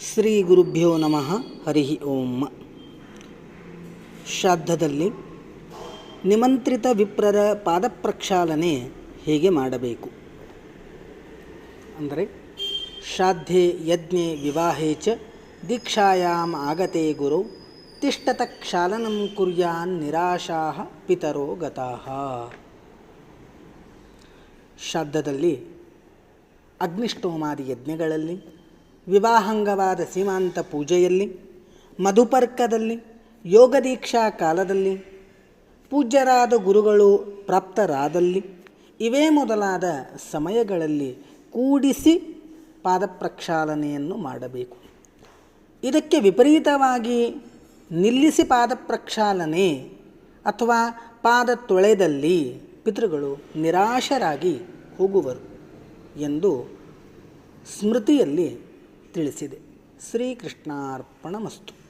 ಶ್ರೀ ಗುರುಭ್ಯೋ ನಮಃ, ಹರಿ ಓಂ. ಶ್ರಾದ್ದದಲ್ಲಿ ನಿಮಂತ್ರಿತ ವಿಪ್ರರ ಪಾದಪ್ರಕ್ಷಾಲನೆ ಹೇಗೆ ಮಾಡಬೇಕು? ಅಂದರೆ, ಶ್ರಾದ್ಧೆ ಯಜ್ಞೆ ವಿವಾಹೇ ಚ ದೀಕ್ಷಾಯಾಮ್ ಆಗತೆ ಗುರು, ತಿಷ್ಟತ ಕ್ಷಾಲನಂ ಕುರ್ಯಾನ್ ನಿರಾಶಾ ಪಿತರೋ ಗತಃ ಶ್ರಾದ್ದದಲ್ಲಿ ಅಗ್ನಿಷ್ಟೋಮಾದಿ ಯಜ್ಞಗಳಲ್ಲಿ ವಿವಾಹಂಗವಾದ ಸೀಮಾಂತ ಪೂಜೆಯಲ್ಲಿ, ಮಧುಪರ್ಕದಲ್ಲಿ, ಯೋಗ ದೀಕ್ಷಾ ಕಾಲದಲ್ಲಿ, ಪೂಜ್ಯರಾದ ಗುರುಗಳು ಪ್ರಾಪ್ತರಾದಲ್ಲಿ, ಇವೇ ಮೊದಲಾದ ಸಮಯಗಳಲ್ಲಿ ಕೂಡಿಸಿ ಪಾದಪ್ರಕ್ಷಾಲನೆಯನ್ನು ಮಾಡಬೇಕು. ಇದಕ್ಕೆ ವಿಪರೀತವಾಗಿ ನಿಲ್ಲಿಸಿ ಪಾದಪ್ರಕ್ಷಾಲನೆ ಅಥವಾ ಪಾದ ತೊಳೆದಲ್ಲಿ ಪಿತೃಗಳು ನಿರಾಶರಾಗಿ ಹೋಗುವರು ಎಂದು ಸ್ಮೃತಿಯಲ್ಲಿ ತಿಳಿಸಿದೆ. ಶ್ರೀಕೃಷ್ಣಾರ್ಪಣಮಸ್ತು.